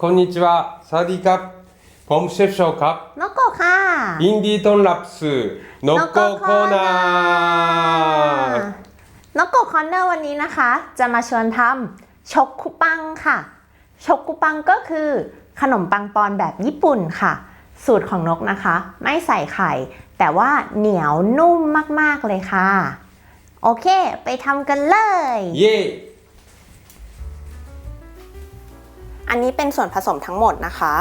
はい、こんにちは。サワディーカップ。ผมเชฟโชว์ครับ นกโกะค่ะ ยินดีต้อนรับสู่นกโกโคนา นกโกะคอนเนอร์วันนี้นะคะ จะมาชวนทำชกคุปังค่ะ ชกคุปังก็คือ ขนมปังปอนแบบญี่ปุ่นค่ะ สูตรของนกนะคะ ไม่ใส่ไข่ แต่ว่าเหนียวนุ่มมากๆเลยค่ะ โอเค ไปทำกันเลย เย่ อันนี้เป็นส่วนผสมทั้งหมดนะคะ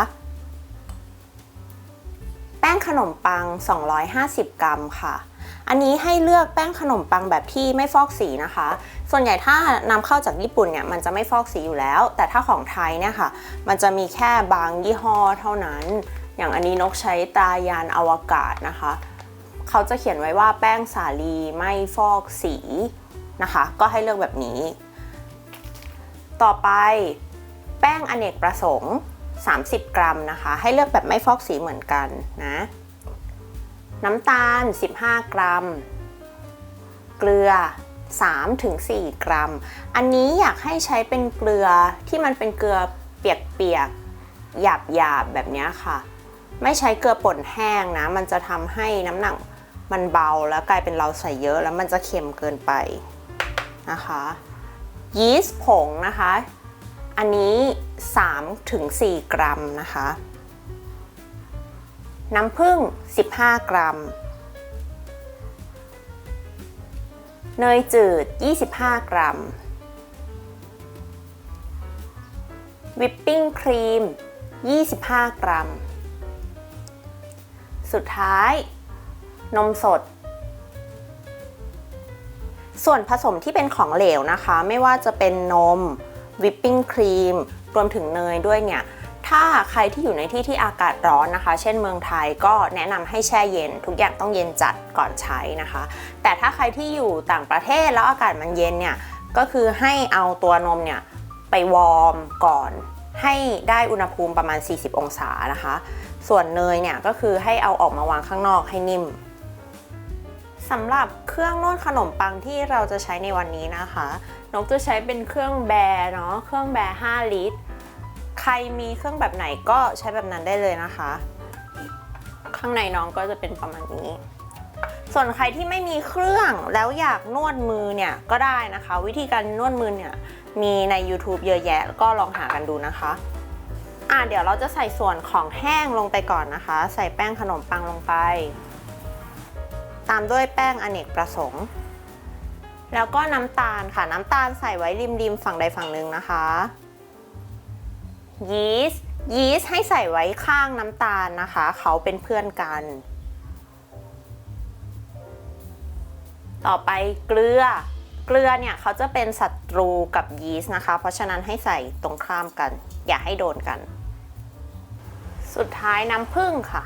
แป้งขนมปัง 250 กรัมค่ะ อันนี้ให้เลือกแป้งขนมปังแบบที่ไม่ฟอกสีนะคะ ส่วนใหญ่ถ้านำเข้าจากญี่ปุ่นเนี่ยมันจะไม่ฟอกสีอยู่แล้ว แต่ถ้าของไทยเนี่ยค่ะ มันจะมีแค่บางยี่ห้อเท่านั้น อย่างอันนี้นกใช้ตายานอวกาศนะคะ เขาจะเขียนไว้ว่าแป้งสาลีไม่ฟอกสีนะคะ ก็ให้เลือกแบบนี้ ต่อไป แป้งอเนกประสงค์ 30 กรัมนะคะ ให้เลือกแบบไม่ฟอกสีเหมือนกันนะ น้ำตาล 15 กรัม เกลือ 3-4 กรัม อันนี้อยากให้ใช้เป็นเกลือที่มันเป็นเกลือเปียกๆ หยาบๆ แบบนี้ค่ะ ไม่ใช้เกลือป่นแห้งนะ มันจะทำให้น้ำหนักมันเบาแล้วกลายเป็นเราใส่เยอะแล้วมันจะเค็มเกินไปนะคะ ยีสต์ผงนะคะ อันนี้ 3-4 กรัมนะคะ น้ำผึ้ง 15 กรัม เนยจืด 25 กรัม วิปปิ้งครีม 25 กรัม สุดท้าย นมสดส่วนผสมที่เป็นของเหลวนะคะ ไม่ว่าจะเป็นนม วิปปิ้งครีมรวมถึงเนยด้วยเนี่ย ถ้าใครที่อยู่ในที่ที่อากาศร้อนนะคะ เช่นเมืองไทยก็แนะนำให้แช่เย็น ทุกอย่างต้องเย็นจัดก่อนใช้นะคะ แต่ถ้าใครที่อยู่ต่างประเทศแล้วอากาศมันเย็นเนี่ย ก็คือให้เอาตัวนมเนี่ยไปวอร์มก่อน ให้ได้อุณหภูมิประมาณ 40 องศานะคะ ส่วนเนยเนี่ยก็คือให้เอาออกมาวางข้างนอกให้นิ่ม สำหรับเครื่องนวดขนมปังที่เราจะใช้ในวันนี้นะคะ นกจะใช้เป็นเครื่องแบร์เนาะ เครื่องแบร์5ลิตร ใครมีเครื่องแบบไหนก็ใช้แบบนั้นได้เลยนะคะ ข้างในน้องก็จะเป็นประมาณนี้ ส่วนใครที่ไม่มีเครื่องแล้วอยากนวดมือเนี่ยก็ได้นะคะ วิธีการนวดมือเนี่ยมีใน YouTube เยอะแยะก็ลองหากันดูนะคะอะเดี๋ยวเราจะใส่ส่วนของแห้งลงไปก่อนนะคะ ใส่แป้งขนมปังลงไป ตามด้วยแป้งอเนกประสงค์ แล้วก็น้ำตาลค่ะ น้ำตาลใส่ไว้ริมๆฝั่งใดฝั่งหนึ่งนะคะ ยีสต์ยีสต์ให้ใส่ไว้ข้างน้ำตาลนะคะ เขาเป็นเพื่อนกัน ต่อไปเกลือ เกลือเนี่ยเขาจะเป็นศัตรูกับยีสต์นะคะ เพราะฉะนั้นให้ใส่ตรงข้ามกัน อย่าให้โดนกัน สุดท้ายน้ำผึ้งค่ะ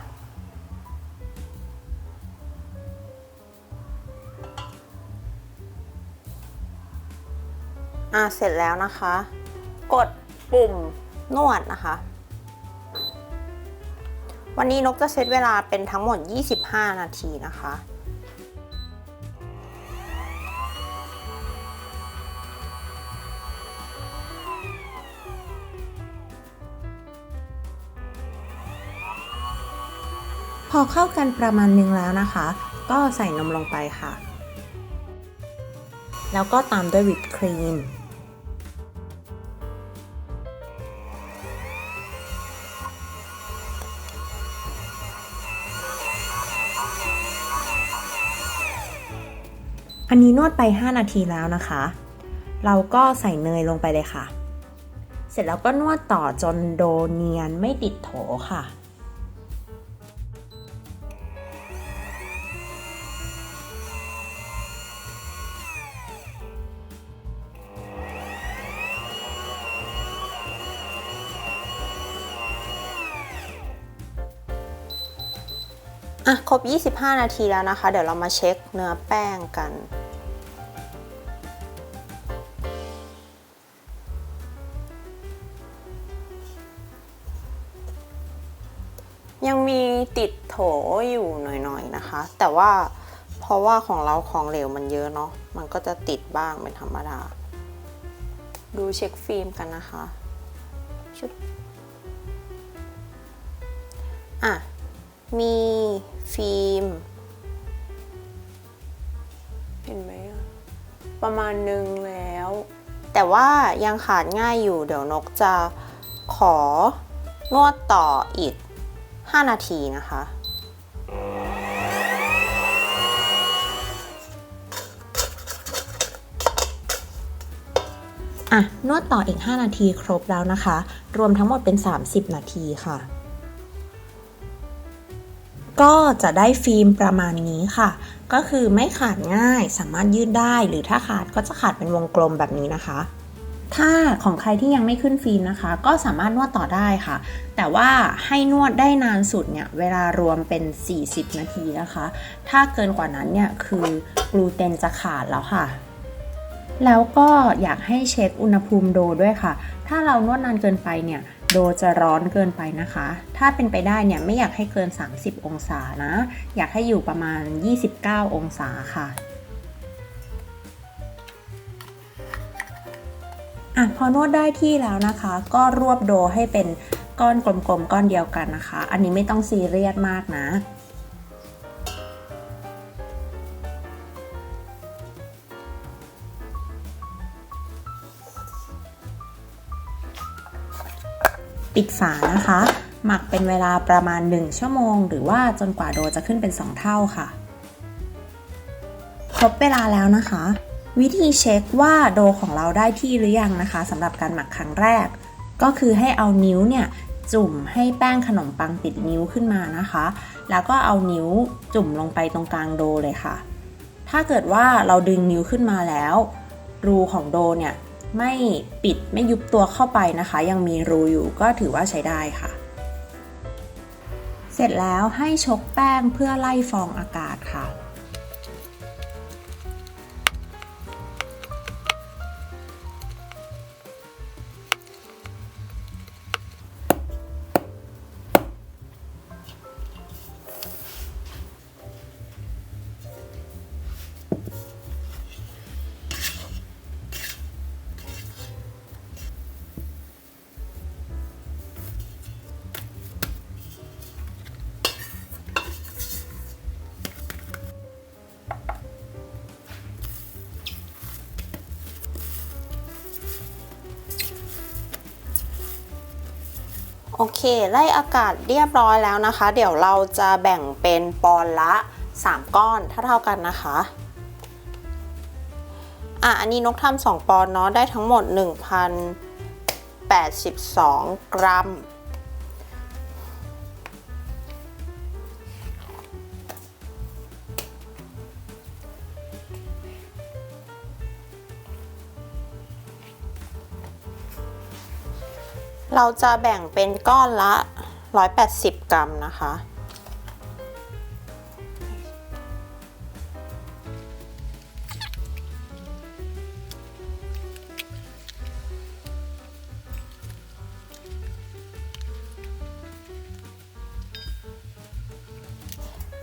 อะเสร็จแล้วนะคะ กดปุ่มนวดนะคะ วันนี้นกจะเซตเวลาเป็นทั้งหมด 25 นาทีนะคะพอเข้ากันประมาณนึงแล้วนะคะ ก็ใส่นมลงไปค่ะ แล้วก็ตามด้วยวิปครีม อันนี้นวดไป 5 นาทีแล้วนะคะ เราก็ใส่เนยลงไปเลยค่ะ เสร็จแล้วก็นวดต่อจนโดเนียนไม่ติดโถค่ะอะครบ 25 นาทีแล้วนะคะ เดี๋ยวเรามาเช็คเนื้อแป้งกัน ยังมีติดโถอยู่หน่อยๆนะคะ แต่ว่าเพราะว่าของเราของเหลวมันเยอะเนาะมันก็จะติดบ้างเป็นธรรมดา ดูเช็คฟิล์มกันนะคะชุดอะ มีฟิล์มเห็นไหมประมาณหนึ่งแล้ว แต่ว่ายังขาดง่ายอยู่เดี๋ยวนกจะขอนวดต่ออีก 5 นาทีนะคะ อะ นวดต่ออีก 5 นาทีครบแล้วนะคะ รวมทั้งหมดเป็น 30 นาทีค่ะ ก็จะได้ฟิล์มประมาณนี้ค่ะ ก็คือไม่ขาดง่ายสามารถยืดได้หรือถ้าขาดก็จะขาดเป็นวงกลมแบบนี้นะคะ ถ้าของใครที่ยังไม่ขึ้นฟิล์มนะคะ ก็สามารถนวดต่อได้ค่ะ แต่ว่าให้นวดได้นานสุดเนี่ยเวลารวมเป็น 40 นาทีนะคะ ถ้าเกินกว่านั้นเนี่ยคือกลูเตนจะขาดแล้วค่ะแล้วก็อยากให้เช็คอุณหภูมิโดด้วยค่ะ ถ้าเรานวดนานเกินไปเนี่ย โดจะร้อนเกินไปนะคะ ถ้าเป็นไปได้เนี่ยไม่อยากให้เกิน 30 องศานะ อยากให้อยู่ประมาณ 29 องศาค่ะ อะพอนวดได้ที่แล้วนะคะ ก็รวบโดให้เป็นก้อนกลมๆก้อนเดียวกันนะคะ อันนี้ไม่ต้องซีเรียสมากนะปิดฝานะคะ หมักเป็นเวลาประมาณ 1 ชั่วโมง หรือว่าจนกว่าโดจะขึ้นเป็น 2 เท่าค่ะ ครบเวลาแล้วนะคะ วิธีเช็คว่าโดของเราได้ที่หรือยังนะคะสำหรับการหมักครั้งแรก ก็คือให้เอานิ้วเนี่ยจุ่มให้แป้งขนมปังติดนิ้วขึ้นมานะคะ แล้วก็เอานิ้วจุ่มลงไปตรงกลางโดเลยค่ะ ถ้าเกิดว่าเราดึงนิ้วขึ้นมาแล้ว รูของโดเนี่ยไม่ปิดไม่ยุบตัวเข้าไปนะคะ ยังมีรูอยู่ก็ถือว่าใช้ได้ค่ะ เสร็จแล้วให้ชกแป้งเพื่อไล่ฟองอากาศค่ะ โอเค ไล่อากาศเรียบร้อยแล้วนะคะ เดี๋ยวเราจะแบ่งเป็นปอนละ 3 ก้อนเท่าๆกันนะคะอะอันนี้นกทำสองปอนเนาะได้ทั้งหมด 1,082 กรัม เราจะแบ่งเป็นก้อนละ 180 กรัมนะคะ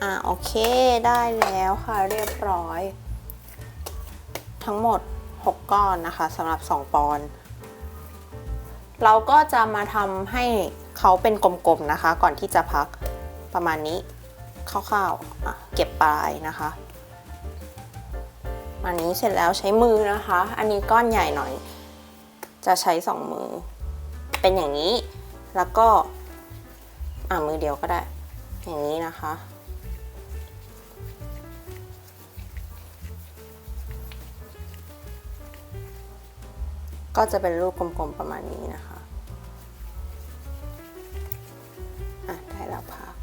อ่าโอเคได้แล้วค่ะเรียบร้อย ทั้งหมด 6 ก้อนนะคะสำหรับ 2 ปอนด์ เราก็จะมาทำให้เขาเป็นกลมๆนะคะ ก่อนที่จะพักประมาณนี้คร่าวๆเก็บปลายนะคะอันนี้เสร็จแล้วใช้มือนะคะ อันนี้ก้อนใหญ่หน่อย จะใช้สองมือ เป็นอย่างนี้ แล้วก็อ่ามือเดียวก็ได้ อย่างนี้นะคะ ก็จะเป็นรูปกลมๆประมาณนี้นะคะอะได้แล้วพัก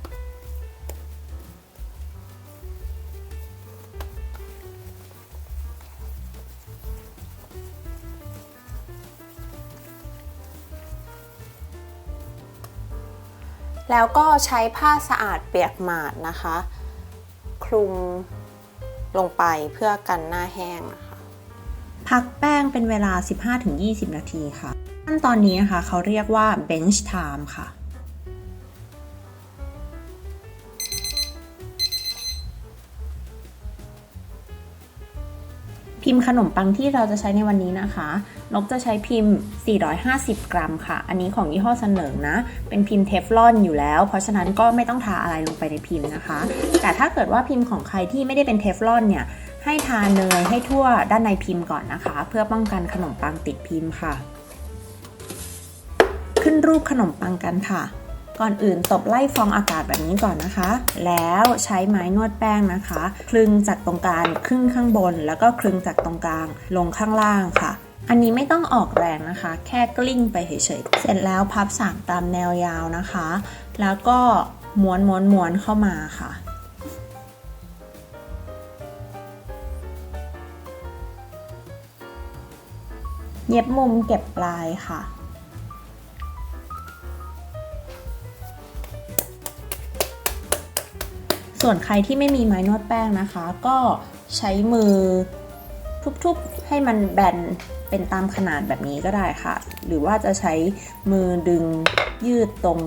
แล้วก็ใช้ผ้าสะอาดเปียกหมาดนะคะ คลุมลงไปเพื่อกันหน้าแห้งนะคะ พักแป้งเป็นเวลา 15-20 นาทีค่ะ ขั้นตอนนี้นะคะเขาเรียกว่า bench time ค่ะพิมพ์ขนมปังที่เราจะใช้ในวันนี้นะคะ นกจะใช้พิมพ์ 450 กรัมค่ะ อันนี้ของยี่ห้อเสนอนะ เป็นพิมพ์เทฟลอนอยู่แล้ว เพราะฉะนั้นก็ไม่ต้องทาอะไรลงไปในพิมพ์นะคะ แต่ถ้าเกิดว่าพิมพ์ของใครที่ไม่ได้เป็นเทฟลอนเนี่ย ให้ทาเนยให้ทั่วด้านในพิมพ์ก่อนนะคะ เพื่อป้องกันขนมปังติดพิมพ์ค่ะ ขึ้นรูปขนมปังกันค่ะ ก่อนอื่นตบไล่ฟองอากาศแบบนี้ก่อนนะคะ แล้วใช้ไม้นวดแป้งนะคะ คลึงจากตรงกลางครึ่งข้างบน แล้วก็คลึงจากตรงกลางลงข้างล่างค่ะอันนี้ไม่ต้องออกแรงนะคะ แค่กลิ้งไปเฉยๆ เสร็จแล้วพับสามตามแนวยาวนะคะ แล้วก็ม้วนม้วนม้วนเข้ามาค่ะ เย็บมุมเก็บปลายค่ะ ส่วนใครที่ไม่มีไม้นวดแป้งนะคะ ก็ใช้มือทุบๆให้มันแบนเป็นตามขนาดแบบนี้ก็ได้ค่ะ หรือว่าจะใช้มือดึงยืดตรง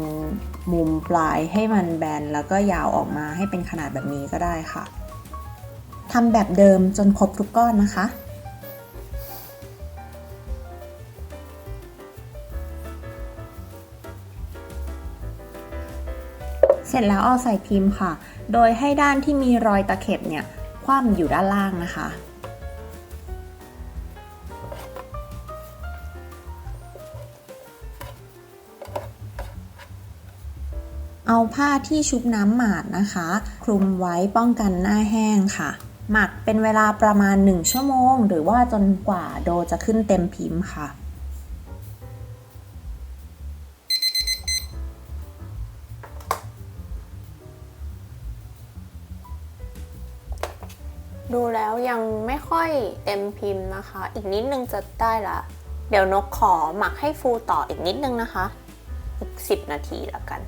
มุมปลายให้มันแบนแล้วก็ยาวออกมาให้เป็นขนาดแบบนี้ก็ได้ค่ะทำแบบเดิมจนครบทุกก้อนนะคะ เสร็จแล้วเอาใส่พิมพ์ค่ะ โดยให้ด้านที่มีรอยตะเข็บเนี่ยคว่ำอยู่ด้านล่างนะคะ เอาผ้าที่ชุบน้ำหมาดนะคะ คลุมไว้ป้องกันหน้าแห้งค่ะ หมักเป็นเวลาประมาณ 1 ชั่วโมง หรือว่าจนกว่าโดจะขึ้นเต็มพิมพ์ค่ะ แล้วยังไม่ค่อยเต็มพิมพ์นะคะ อีกนิดนึงจะได้ละ เดี๋ยวนกขอหมักให้ฟูต่ออีกนิดนึงนะคะ อีก 10 นาทีละกัน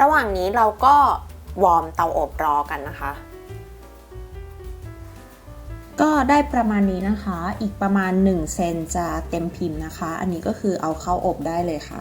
ระหว่างนี้เราก็วอร์มเตาอบรอกันนะคะ ก็ได้ประมาณนี้นะคะ อีกประมาณ1เซนจะเต็มพิมพ์นะคะ อันนี้ก็คือเอาเข้าอบได้เลยค่ะ